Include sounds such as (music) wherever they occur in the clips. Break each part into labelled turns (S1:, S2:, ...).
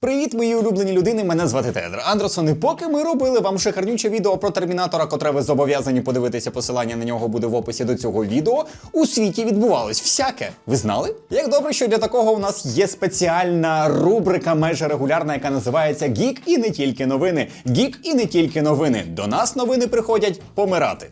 S1: Привіт, мої улюблені людини. Мене звати Тедр Андерсон. І поки ми робили вам шикарнюче відео про термінатора, котре ви зобов'язані подивитися, посилання на нього буде в описі до цього відео. У світі відбувалось всяке. Ви знали? Як добре, що для такого у нас є спеціальна рубрика майже регулярна, яка називається Гік і не тільки новини. Гік і не тільки новини. До нас новини приходять помирати.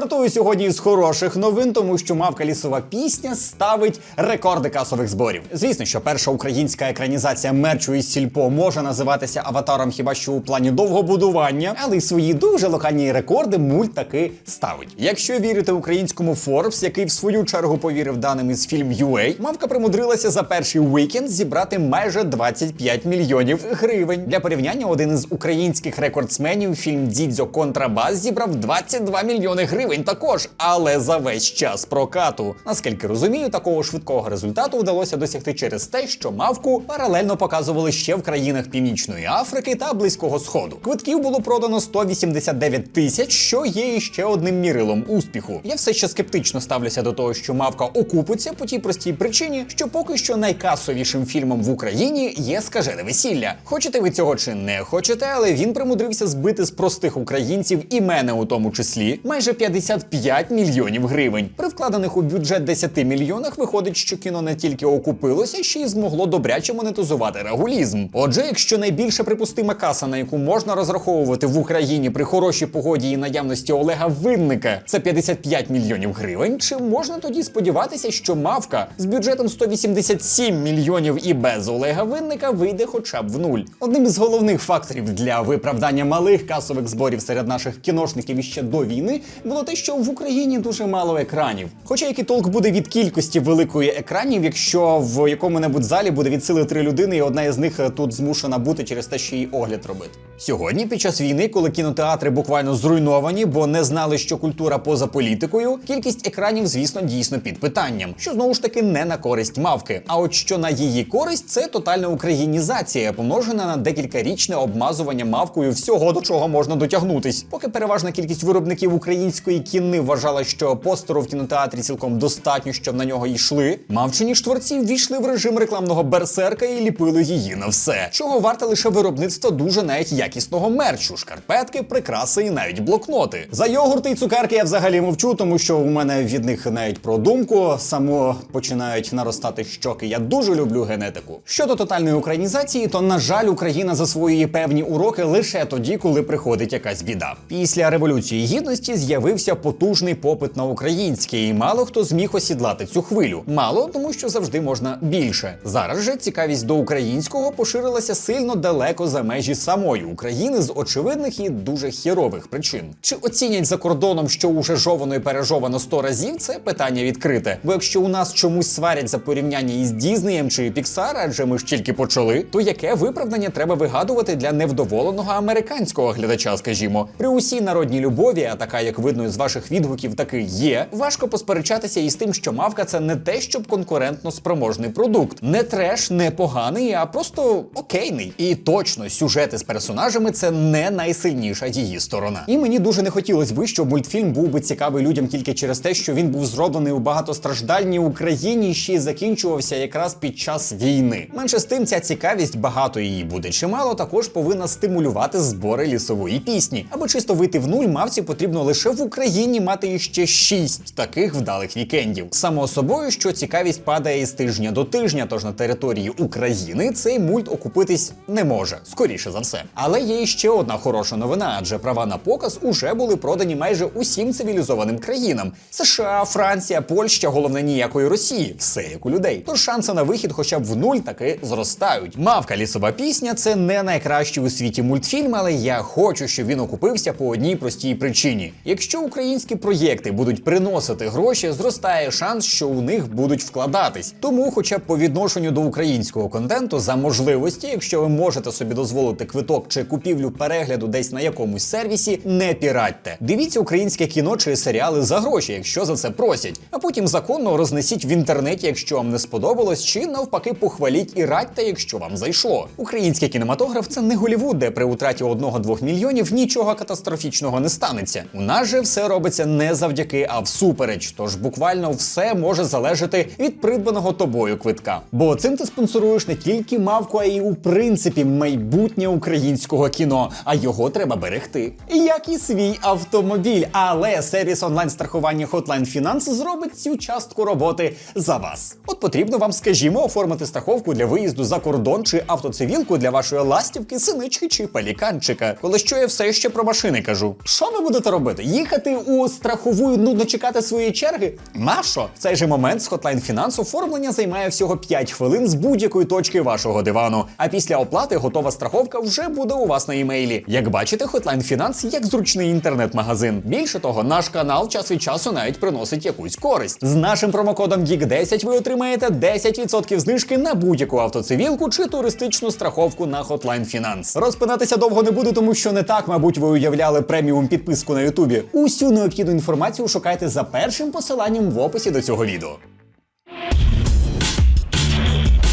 S1: Стартую сьогодні з хороших новин, тому що мавка лісова пісня ставить рекорди касових зборів. Звісно, що перша українська екранізація мерчу із сільпо може називатися аватаром хіба що у плані довгобудування, але й свої дуже локальні рекорди мульт таки ставить. Якщо вірити українському Forbes, який в свою чергу повірив даним із фільм UA, мавка примудрилася за перший вікенд зібрати майже 25 мільйонів гривень. Для порівняння один із українських рекордсменів фільм Дідзьо Контрабас зібрав 22 мільйони гривень також, але за весь час прокату. Наскільки розумію, такого швидкого результату вдалося досягти через те, що мавку паралельно показували ще в країнах Північної Африки та Близького Сходу. Квитків було продано 189 тисяч, що є іще одним мірилом успіху. Я все ще скептично ставлюся до того, що мавка окупиться по тій простій причині, що поки що найкасовішим фільмом в Україні є скажене весілля. Хочете ви цього чи не хочете, але він примудрився збити з простих українців і мене у тому числі майже 55 мільйонів гривень. При вкладених у бюджет 10 мільйонах виходить, що кіно не тільки окупилося, ще й змогло добряче монетизувати регулізм. Отже, якщо найбільша припустима каса, на яку можна розраховувати в Україні при хорошій погоді і наявності Олега Винника, це 55 мільйонів гривень, чи можна тоді сподіватися, що мавка з бюджетом 187 мільйонів і без Олега Винника вийде хоча б в нуль? Одним із головних факторів для виправдання малих касових зборів серед наших кіношників іще до війни було те, що в Україні дуже мало екранів. Хоча який толк буде від кількості великої екранів, якщо в якому-небудь залі буде від сили три людини, і одна із них е, тут змушена бути через те, що їй огляд робити. Сьогодні, під час війни, коли кінотеатри буквально зруйновані, бо не знали, що культура поза політикою, кількість екранів, звісно, дійсно під питанням, що знову ж таки не на користь мавки. А от що на її користь, це тотальна українізація, помножена на декількарічне обмазування мавкою всього, до чого можна дотягнутись. Поки переважна кількість виробників української кіни вважала, що постеру в кінотеатрі цілком достатньо, щоб на нього йшли. Мавчині ж творці ввійшли в режим рекламного берсерка і ліпили її на все, чого варте лише виробництво дуже навіть якісного мерчу, шкарпетки, прикраси і навіть блокноти. За йогурти і цукерки я взагалі мовчу, тому що у мене від них навіть про думку само починають наростати щоки. Я дуже люблю генетику. Щодо тотальної українізації, то на жаль, Україна засвоює певні уроки лише тоді, коли приходить якась біда. Після революції гідності з'явився потужний попит на українське, і мало хто зміг осідлати цю хвилю. Мало, тому що завжди можна більше. Зараз же цікавість до українського поширилася сильно далеко за межі самої України з очевидних і дуже хірових причин. Чи оцінять за кордоном, що уже жовано і пережовано сто разів? Це питання відкрите. Бо якщо у нас чомусь сварять за порівняння із Дізнеєм чи Піксар, адже ми ж тільки почали, то яке виправдання треба вигадувати для невдоволеного американського глядача, скажімо, при усій народній любові, а така як видно із ваших відгуків, таки є. Важко посперечатися із тим, що мавка це не те, щоб конкурентно спроможний продукт, не треш, не поганий, а просто окейний. І точно сюжети з персонажами це не найсильніша її сторона. І мені дуже не хотілося би, щоб мультфільм був би цікавий людям тільки через те, що він був зроблений у багатостраждальній Україні ще й закінчувався якраз під час війни. Менше з тим, ця цікавість багато її буде чимало, також повинна стимулювати збори лісової пісні. Аби чисто вийти в нуль, мавці потрібно лише в Україні мати іще шість таких вдалих вікендів. Само собою, що цікавість падає із тижня до тижня, тож на території України цей мульт окупитись не може, скоріше за все. Але є ще одна хороша новина, адже права на показ уже були продані майже усім цивілізованим країнам: США, Франція, Польща, головне ніякої Росії. Все як у людей. Тож шанси на вихід, хоча б в нуль, таки зростають. Мавка лісова пісня це не найкращий у світі мультфільм, але я хочу, щоб він окупився по одній простій причині. Якщо українські проєкти будуть приносити гроші, зростає шанс, що у них будуть вкладатись. Тому, хоча б по відношенню до українського контенту, за можливості, якщо ви можете собі дозволити квиток чи купівлю перегляду десь на якомусь сервісі, не піратьте. Дивіться українське кіно чи серіали за гроші, якщо за це просять, а потім законно рознесіть в інтернеті, якщо вам не сподобалось, чи навпаки похваліть і радьте, якщо вам зайшло. Український кінематограф це не Голівуд, де при утраті одного-двох мільйонів нічого катастрофічного не станеться. У нас же все все робиться не завдяки, а всупереч. Тож буквально все може залежати від придбаного тобою квитка. Бо цим ти спонсоруєш не тільки мавку, а й у принципі майбутнє українського кіно. А його треба берегти. Як і свій автомобіль. Але сервіс онлайн страхування Hotline Finance зробить цю частку роботи за вас. От потрібно вам, скажімо, оформити страховку для виїзду за кордон чи автоцивілку для вашої ластівки, синички чи пеліканчика. Коли що я все ще про машини кажу. Що ви будете робити? Їхати у страхову і нудно чекати своєї черги? Нащо? В цей же момент з Hotline Finance оформлення займає всього 5 хвилин з будь-якої точки вашого дивану. А після оплати готова страховка вже буде у вас на імейлі. Як бачите, Hotline Finance як зручний інтернет-магазин. Більше того, наш канал час від часу навіть приносить якусь користь. З нашим промокодом GEEK10 ви отримаєте 10% знижки на будь-яку автоцивілку чи туристичну страховку на Hotline Finance. Розпинатися довго не буду, тому що не так, мабуть, ви уявляли преміум підписку на Ютубі. Усю необхідну інформацію шукайте за першим посиланням в описі до цього відео.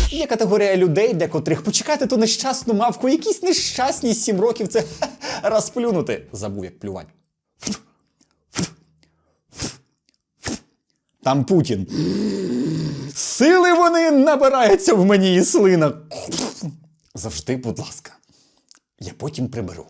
S1: Є категорія людей, для котрих почекати ту нещасну мавку, якісь нещасні сім років це (laughs) розплюнути. Забув, як плювати. Там Путін. Сили вони набираються в мені і слина. Завжди, будь ласка. Я потім приберу.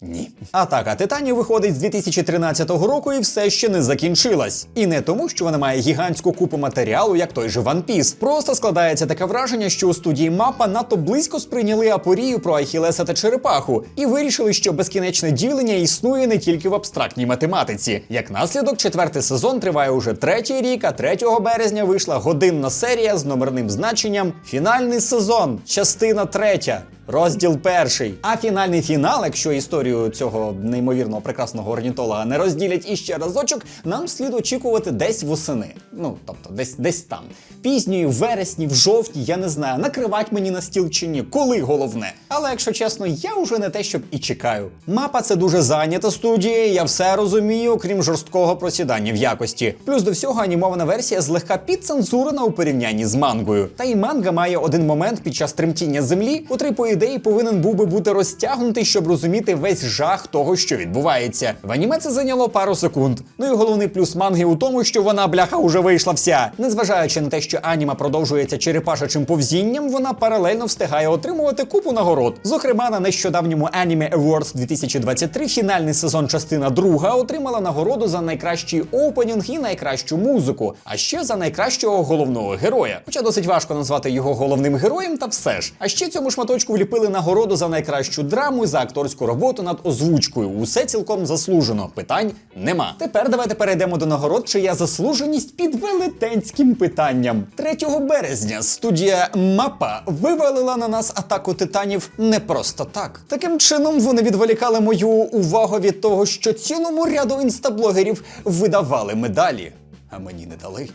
S1: Ні. Атака Титанів виходить з 2013 року і все ще не закінчилась. І не тому, що вона має гігантську купу матеріалу, як той же One Piece. Просто складається таке враження, що у студії мапа надто близько сприйняли апорію про Ахілеса та Черепаху і вирішили, що безкінечне ділення існує не тільки в абстрактній математиці. Як наслідок, четвертий сезон триває уже третій рік, а 3 березня вийшла годинна серія з номерним значенням Фінальний сезон, частина третя. Розділ перший. А фінальний фінал, якщо історію цього неймовірного прекрасного орнітолога не розділять іще разочок, нам слід очікувати десь восени. Ну тобто, десь десь там. Пізньої, в вересні, в жовтні, я не знаю, накривать мені на стіл чи ні, коли головне. Але якщо чесно, я вже не те, щоб і чекаю. Мапа це дуже зайнята студія, я все розумію, окрім жорсткого просідання в якості. Плюс до всього анімована версія злегка підцензурена у порівнянні з мангою. Та й манга має один момент під час тремтіння землі, котрий по ідеї повинен був би бути розтягнутий, щоб розуміти весь жах того, що відбувається. В аніме це зайняло пару секунд. Ну і головний плюс манги у тому, що вона бляха уже вийшла вся. Незважаючи на те, що аніма продовжується черепашечим повзінням, вона паралельно встигає отримувати купу нагород. Зокрема, на нещодавньому Anime Awards 2023 фінальний сезон частина друга отримала нагороду за найкращий опенінг і найкращу музику, а ще за найкращого головного героя. Хоча досить важко назвати його головним героєм, та все ж. А ще цьому шматочку вліпили нагороду за найкращу драму і за акторську роботу над озвучкою. Усе цілком заслужено. Питань нема. Тепер давайте перейдемо до нагород, чия заслуженість під велетенським питанням. 3 березня студія Мапа вивалила на нас атаку титанів не просто так. Таким чином вони відволікали мою увагу від того, що цілому ряду інстаблогерів видавали медалі, а мені не дали.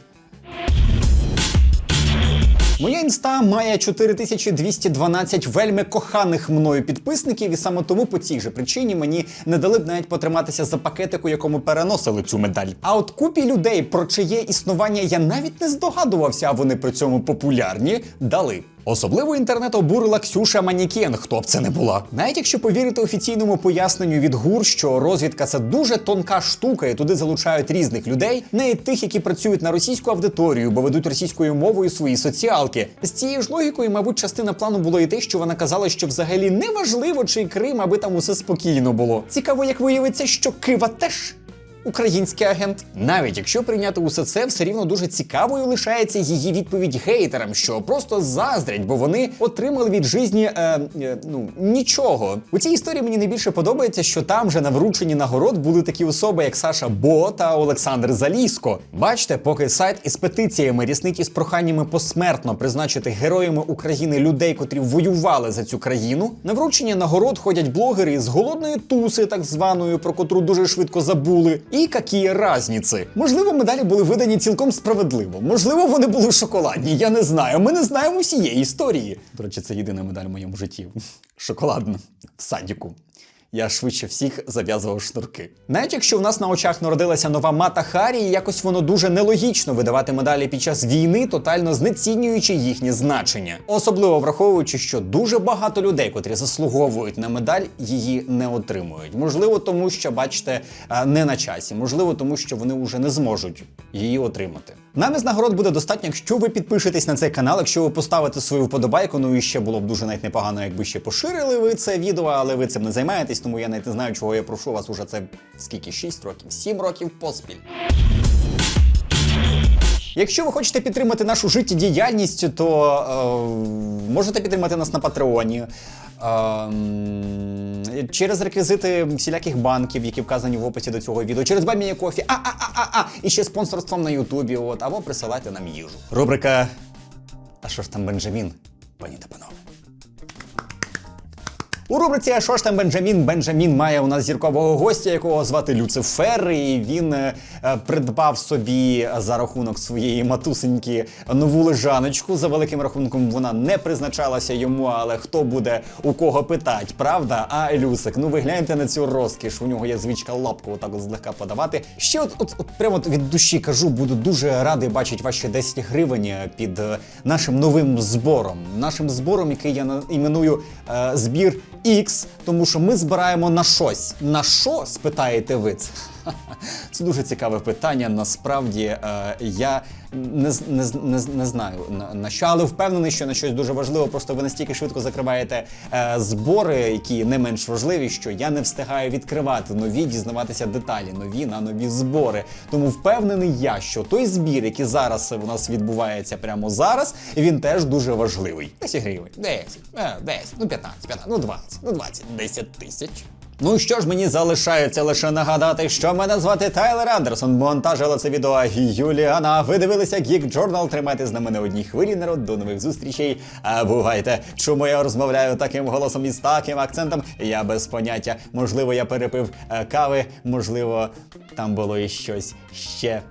S1: Моя інста має 4212 вельми коханих мною підписників, і саме тому по цій же причині мені не дали б навіть потриматися за пакетик, у якому переносили цю медаль. А от купі людей, про чиє існування я навіть не здогадувався, а вони при цьому популярні, дали. Особливо інтернет обурила Ксюша Манікен, хто б це не була. Навіть якщо повірити офіційному поясненню від ГУР, що розвідка це дуже тонка штука, і туди залучають різних людей, навіть тих, які працюють на російську аудиторію, бо ведуть російською мовою свої соціалки. З цією ж логікою, мабуть, частина плану було і те, що вона казала, що взагалі не важливо, чий Крим, аби там усе спокійно було. Цікаво, як виявиться, що Кива теж український агент. Навіть якщо прийняти усе це, все рівно дуже цікавою лишається її відповідь гейтерам, що просто заздрять, бо вони отримали від житті е, е, ну нічого. У цій історії мені найбільше подобається, що там же на врученні нагород були такі особи, як Саша Бо та Олександр Заліско. Бачите, поки сайт із петиціями ріснить із проханнями посмертно призначити героями України людей, котрі воювали за цю країну. На вручення нагород ходять блогери з голодної туси, так званої, про котру дуже швидко забули. І які разниці. Можливо, медалі були видані цілком справедливо. Можливо, вони були шоколадні. Я не знаю. Ми не знаємо всієї історії. До речі, це єдина медаль в моєму житті. Шоколадна в садіку. Я швидше всіх зав'язував шнурки. Навіть якщо в нас на очах народилася нова мата Харі, і якось воно дуже нелогічно видавати медалі під час війни, тотально знецінюючи їхнє значення. Особливо враховуючи, що дуже багато людей, котрі заслуговують на медаль, її не отримують. Можливо, тому що, бачите, е, не на часі, можливо, тому що вони вже не зможуть її отримати. Нам із нагород буде достатньо, якщо ви підпишетесь на цей канал, якщо ви поставите свою вподобайку. Ну і ще було б дуже навіть непогано, якби ще поширили ви це відео, але ви цим не займаєтесь, тому я навіть не знаю, чого я прошу вас уже це скільки 6 років, 7 років поспіль. Якщо ви хочете підтримати нашу життєдіяльність, то е, можете підтримати нас на Патреоні. Е, через реквізити всіляких банків, які вказані в описі до цього відео, через Бамія Кофі, а, а, а, а, а, і ще спонсорством на Ютубі, от, або присилайте нам їжу. Рубрика А що ж там Бенджамін? Пані та панове. У рубриці «А що ж там Бенджамін? Бенджамін має у нас зіркового гостя, якого звати Люцифер, і він е, е, придбав собі за рахунок своєї матусеньки нову лежаночку. За великим рахунком вона не призначалася йому, але хто буде у кого питать, правда? А Люсик, ну ви гляньте на цю розкіш. У нього є звичка лапку отак от злегка подавати. Ще от, от, от прямо від душі кажу, буду дуже радий бачити ваші 10 гривень під е, нашим новим збором. Нашим збором, який я іменую е, збір X, тому що ми збираємо на щось. На що спитаєте ви це? Дуже цікаве питання. Насправді е, я не, не, не, не знаю на, що, але впевнений, що на щось дуже важливо. Просто ви настільки швидко закриваєте е, збори, які не менш важливі, що я не встигаю відкривати нові, дізнаватися деталі, нові на нові збори. Тому впевнений я, що той збір, який зараз у нас відбувається прямо зараз, він теж дуже важливий. 10 гривень, 10, е, 10, ну 15, 15, ну 20, ну 20, 10 тисяч. Ну що ж, мені залишається лише нагадати, що мене звати Тайлер Андерсон. Монтажила це відео Юліана. Ви дивилися Geek Journal. Тримайте з нами на одній хвилі, народ. До нових зустрічей. А бувайте, чому я розмовляю таким голосом і з таким акцентом? Я без поняття. Можливо, я перепив е, кави, можливо, там було і щось ще